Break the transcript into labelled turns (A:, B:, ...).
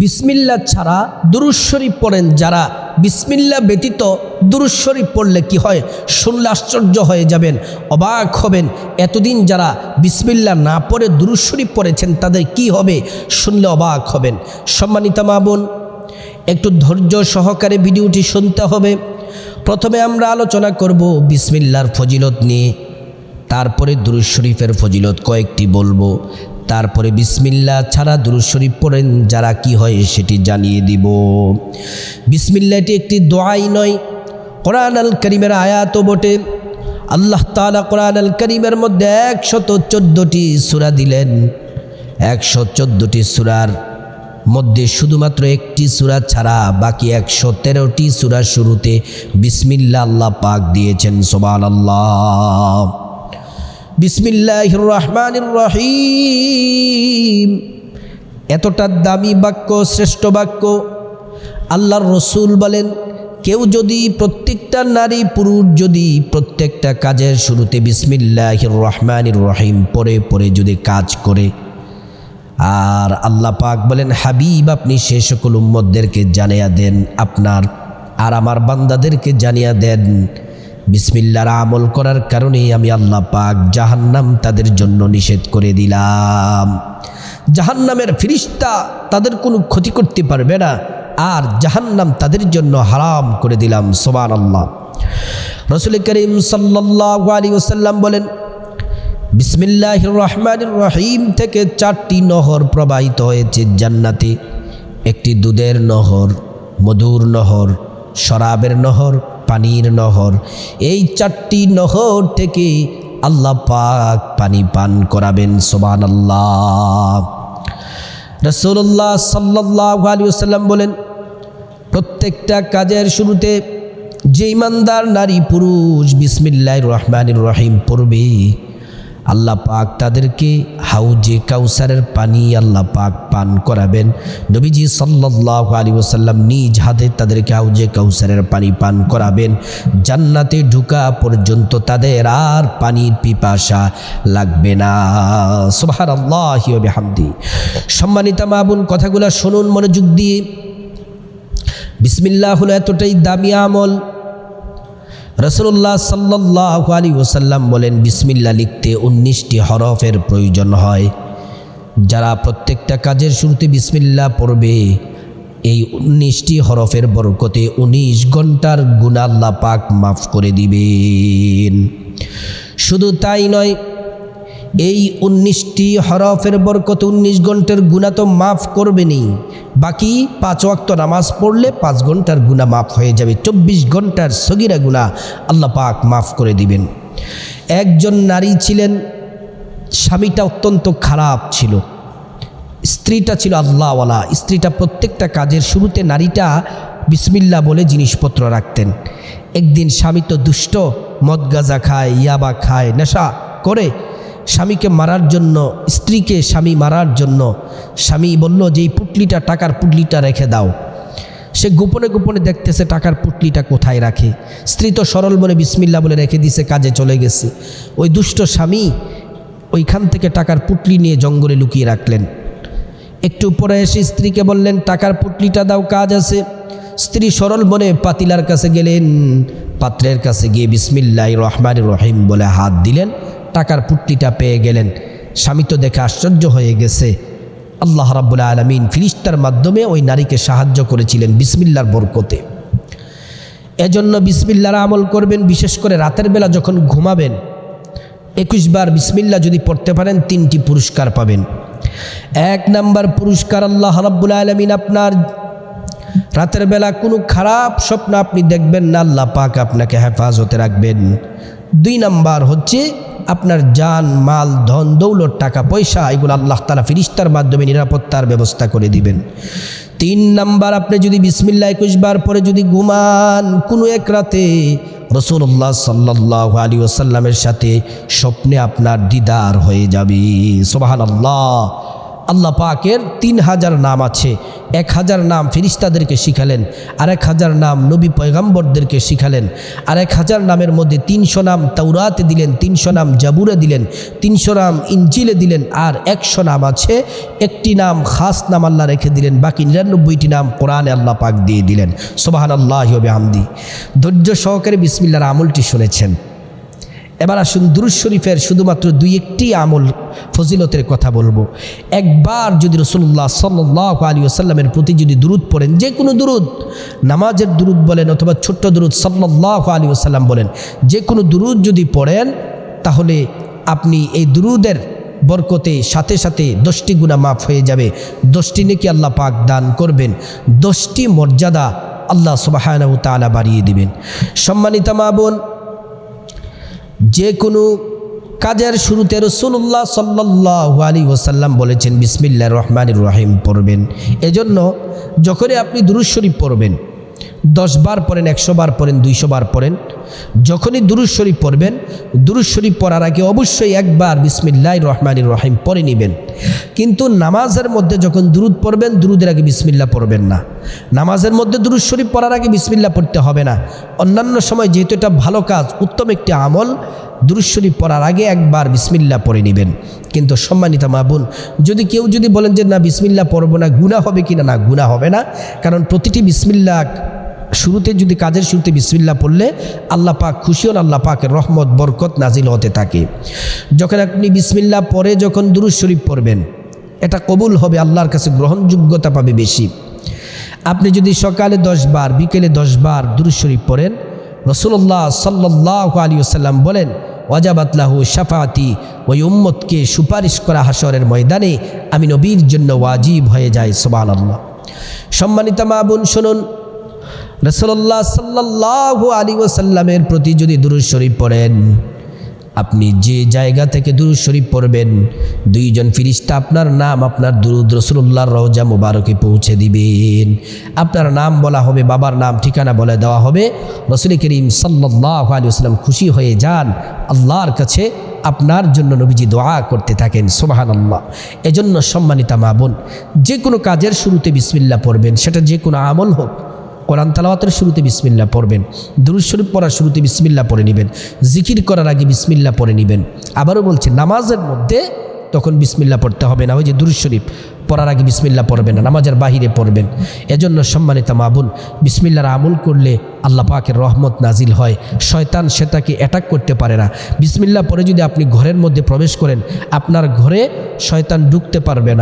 A: বিসমিল্লা ছাড়া দুরুশ্বরী পড়েন যারা। বিসমিল্লা ব্যতীত দুরুশ্বরী পড়লে কি হয়? শুনলে আশ্চর্য হয়ে যাবেন, অবাক হবেন। এতদিন যারা বিসমিল্লা না পড়ে দুরুশ্বরী পড়েছেন, তাদের কি হবে? শুনলে অবাক হবেন। সম্মানিত মা বোন, একটু ধৈর্য সহকারে ভিডিওটি শুনতে হবে। প্রথমে আমরা আলোচনা করব বিসমিল্লার ফজিলত নিয়ে। তারপরে দুরুজ শরীফের ফজিলত কয়েকটি বলব। তারপরে বিসমিল্লা ছাড়া দুরুজ শরীফ পড়েন, যারা কি হয় সেটি জানিয়ে দিব। বিসমিল্লা এটি একটি দোয়াই নয় কোরআন আল করিমের আয়াতও বটে। আল্লাহ তালা কোরআন আল করিমের মধ্যে একশত চোদ্দোটি সুরা দিলেন। একশো চোদ্দোটি সুরার মধ্যে শুধুমাত্র একটি সুরা ছাড়া বাকি একশো তেরোটি সুরার শুরুতে বিসমিল্লা আল্লাহ পাক দিয়েছেন সোবান আল্লাহ বিসমিল্লাহ রহমান রহিম এতটা দামি বাক্য, শ্রেষ্ঠ বাক্য। আল্লাহর রসুল বলেন, কেউ যদি প্রত্যেকটা নারী পুরুষ যদি প্রত্যেকটা কাজের শুরুতে বিসমিল্লাহ রহমান রহিম পরে পরে যদি কাজ করে, আর আল্লাহ পাক বলেন, হাবিব, আপনি সে সকল উম্মদদেরকে জানিয়া দেন, আপনার আর আমার বান্দাদেরকে জানিয়া দেন বিসমিল্লার আমল করার কারণে আমি আল্লাহ পাক জাহান্নাম তাদের জন্য নিষেধ করে দিলাম। জাহান্নামের ফিরিস্তা তাদের কোনো ক্ষতি করতে পারবে না, আর জাহান্নাম তাদের জন্য হারাম করে দিলাম সোবান আল্লাহ রসুল করিম সাল্লাহ আলী ওসাল্লাম বলেন বিসমিল্লাহ রহমান রহিম থেকে চারটি নহর প্রবাহিত হয়েছে জান্নাতে। একটি দুধের নহর, মধুর নহর, শরাবের নহর পানির নহর। এই চারটি নহর থেকে আল্লাহ পাক পানি পান করাবেন সোবান আল্লাহ রসুল্লাহ সাল্লাহ আলী সাল্লাম বলেন, প্রত্যেকটা কাজের শুরুতে যে ইমানদার নারী পুরুষ বিসমিল্লাহ রহমানুর রহিম পড়বে আল্লাহ পাক তাদেরকে হাউজে কাউসারের পানি আল্লাহ পাক পান করাবেন। নবীজি সাল্লাহ আলী ওসাল্লাম নিজ হাতে তাদেরকে হাউজে কাউসারের পানি পান করাবেন। জান্নাতে ঢুকা পর্যন্ত তাদের আর পানির পিপাসা লাগবে না। সোহার আল্লাহ হামদি সম্মানিতা মাবুন কথাগুলো শুনুন, মনোযোগ দিয়ে। বিসমিল্লাহ হলো এতটাই দামি আমল রসুল্লাহ সাল্লাহ আলী ওসাল্লাম বলেন বিসমিল্লা লিখতে উনিশটি হরফের প্রয়োজন হয়। যারা প্রত্যেকটা কাজের শুরুতে বিসমিল্লা পড়বে, এই উনিশটি হরফের বরকতে উনিশ ঘণ্টার গুণাল্লা পাক মাফ করে দিবেন। শুধু তাই নয় এই উনিশটি হরফের বরকত উনিশ ঘণ্টার গুণা তো মাফ করবেনি। বাকি পাঁচ ওয়াক্ত নামাজ পড়লে পাঁচ ঘণ্টার গুণা মাফ হয়ে যাবে। চব্বিশ ঘণ্টার সগিরা গুণা আল্লাহ পাক মাফ করে দিবেন। একজন নারী ছিলেন, স্বামীটা অত্যন্ত খারাপ ছিল। স্ত্রীটা ছিল আল্লাহওয়ালা। স্ত্রীটা প্রত্যেকটা কাজের শুরুতে নারীটা বিসমিল্লা বলে জিনিসপত্র রাখতেন। একদিন স্বামী তো দুষ্ট, মদ গাজা খায়, ইয়াবা খায়, নেশা করে স্বামীকে মারার জন্য, স্ত্রীকে স্বামী মারার জন্য, স্বামী বলল যে এই পুটলিটা, টাকার পুটলিটা রেখে দাও। সে গোপনে গোপনে দেখতেছে, টাকার পুটলিটা কোথায় রাখে? স্ত্রী তো সরল বলে বিসমিল্লা বলে রেখে দিছে, কাজে চলে গেছে। ওই দুষ্ট স্বামী ওইখান থেকে টাকার পুটলি নিয়ে জঙ্গলে লুকিয়ে রাখলেন। একটু পরে এসে স্ত্রীকে বললেন, টাকার পুটলিটা দাও, কাজ আছে। স্ত্রী সরল মনে পাতিলার কাছে গেলেন, পাত্রের কাছে গিয়ে বিসমিল্লাহ রহমান রহিম বলে হাত দিলেন। টাকার পুটলিটা পেয়ে গেলেন। স্বামী তো দেখে আশ্চর্য হয়ে গেছে। আল্লাহ রাবুল আলমিন ফিরিস্তার মাধ্যমে ওই নারীকে সাহায্য করেছিলেন বিসমিল্লার বরকতে। এজন্য বিসমিল্লার আমল করবেন, বিশেষ করে রাতের বেলা যখন ঘুমাবেন। একুশ বার বিসমিল্লা যদি পড়তে পারেন, তিনটি পুরস্কার পাবেন। এক নাম্বার পুরস্কার আল্লাহ রাব্বুল আলমিন আপনার। রাতের বেলা কোনো খারাপ স্বপ্ন আপনি দেখবেন না, আল্লাহ পাক আপনাকে হেফাজতে রাখবেন। দুই নাম্বার হচ্ছে আপনার জান, মাল, ধন, দৌলত, টাকা, পয়সা, এগুলো আল্লাহ তালা ফিরিস্তার মাধ্যমে নিরাপত্তার ব্যবস্থা করে দিবেন। তিন নাম্বার আপনি যদি বিসমিল্লা একুশ বার পরে যদি ঘুমান, কোনো এক রাতে রসুল্লাহ সাল্লাহ আলী ওসাল্লামের সাথে স্বপ্নে আপনার দিদার হয়ে যাবে। সোবাহান আল্লাহ আল্লাহ পাকের তিন হাজার নাম আছে। এক হাজার নাম ফিরিস্তাদেরকে শিখালেন, আর এক হাজার নাম নবী পয়গাম্বরদেরকে শিখালেন, আর এক হাজার নামের মধ্যে তিনশো নাম তাওরাতে দিলেন, তিনশো নাম জাবুরে দিলেন, তিনশো নাম ইঞ্জিলে দিলেন, আর একশো নাম আছে। একটি নাম খাস নাম আল্লাহ রেখে দিলেন, বাকি নিরানব্বইটি নাম কোরআনে আল্লাহ পাক দিয়ে দিলেন। সোবাহান আল্লাহ আমদি ধৈর্য সহকারে বিসমিল্লার আমলটি শুনেছেন। এবার আসুন দুরুজ শরীফের শুধুমাত্র দুই একটি আমল ফজিলতের কথা বলব। একবার যদি রসুল্লাহ সাল্লাহ আলী আসাল্লামের প্রতি যদি দুরুদ পড়েন, যে কোনো দুরুদ, নামাজের দুরুদ বলেন অথবা ছোট্ট দুরুদ সাল্লাহ আলী আসাল্লাম বলেন, যে কোনো দুরুদ যদি পড়েন, তাহলে আপনি এই দুরুদের বরকতে সাথে সাথে দশটি গুণা মাফ হয়ে যাবে। দশটি নাকি আল্লাহ পাক দান করবেন। দশটি মর্যাদা আল্লাহ সুবাহ তালা বাড়িয়ে দিবেন। সম্মানিতা মা বোন যে কোনো কাজের শুরুতে রসুল্লাহ সাল্লাহ আলী ওসাল্লাম বলেছেন বিসমিল্লা রহমানুর রহিম পড়বেন। এজন্য যখনই আপনি দুরুশ্বরী পড়বেন, দশ বার পড়েন, একশো বার পড়েন, দুইশো বার পড়েন যখনই দুরুজ শরীফ পড়বেন দুরুজ শরীফ পড়ার আগে অবশ্যই একবার বিসমিল্লাহ রহমানুর রহিম পড়ে নেবেন। কিন্তু নামাজের মধ্যে যখন দুরুদ পড়বেন, দুরুদের আগে বিসমিল্লা পড়বেন না। নামাজের মধ্যে দুরুজ শরীফ পড়ার আগে বিসমিল্লা পড়তে হবে না। অন্যান্য সময় যেহেতু এটা ভালো কাজ, উত্তম একটি আমল দুরুজ শরীফ পড়ার আগে একবার বিসমিল্লা পড়ে নেবেন। কিন্তু সম্মানিত মাবুন যদি কেউ যদি বলেন যে, না বিসমিল্লা পড়ব না গুণা হবে কি না না গুণা হবে না। কারণ প্রতিটি বিসমিল্লা শুরুতে যদি কাজের শুরুতে বিসমিল্লা পড়লে আল্লাহ পাক খুশি হন আল্লাহ পাকের রহমত, বরকত নাজিল হতে থাকে। যখন আপনি বিসমিল্লা পরে যখন দুরুজ শরীফ পড়বেন, এটা কবুল হবে, আল্লাহর কাছে গ্রহণযোগ্যতা পাবে বেশি। আপনি যদি সকালে দশ বার, বিকেলে দশ বার দুরুজ শরীফ পড়েন রসুল্লাহ সাল্লাহ আলী আসাল্লাম বলেন ওয়াজাবাতলাহু শাফাতি ওই উম্মতকে সুপারিশ করা হাসরের ময়দানে আমি নবীর জন্য ওয়াজিব হয়ে যায় সোবান আল্লাহ সম্মানিতা মা বোন, শুনুন রসল্লাহ সাল্লাহ আলী ওসাল্লামের প্রতি যদি দুরুজ শরীফ পড়েন, আপনি যে জায়গা থেকে দুরুদ শরীফ পড়বেন, দুইজন ফিরিস্তা আপনার নাম আপনার দুরুদ রসুল্লাহর রওজা মুবারকে পৌঁছে দিবেন। আপনার নাম বলা হবে, বাবার নাম, ঠিকানা বলে দেওয়া হবে। রসুল করিম সাল্লাহ আলী আসলাম খুশি হয়ে যান, আল্লাহর কাছে আপনার জন্য নবীজি দোয়া করতে থাকেন সোবাহান আল্লাহ এজন্য সম্মানিতা মা বোন, যে কোনো কাজের শুরুতে বিসমিল্লা পড়বেন, সেটা যে কোনো আমল হোক। কোরআন তালাওয়াতের শুরুতে বিসমিল্লা পড়বেন শরীফ পড়ার শুরুতে বিসমিল্লা পড়ে নেবেন, জিকির করার আগে বিসমিল্লা পড়ে নেবেন। আবারও বলছে, নামাজের মধ্যে তখন বিসমিল্লা পড়তে হবে না, ওই যে শরীফ পড়ার আগে বিসমিল্লা পড়বেন না, নামাজের বাহিরে পড়বেন। এজন্য সম্মানিত মাবুন বিসমিল্লার আমল করলে আল্লাহ পাকের রহমত নাজিল হয়, শয়তান সেটাকে অ্যাটাক করতে পারে না। বিসমিল্লা পরে যদি আপনি ঘরের মধ্যে প্রবেশ করেন, আপনার ঘরে শয়তান ঢুকতে পারবে না।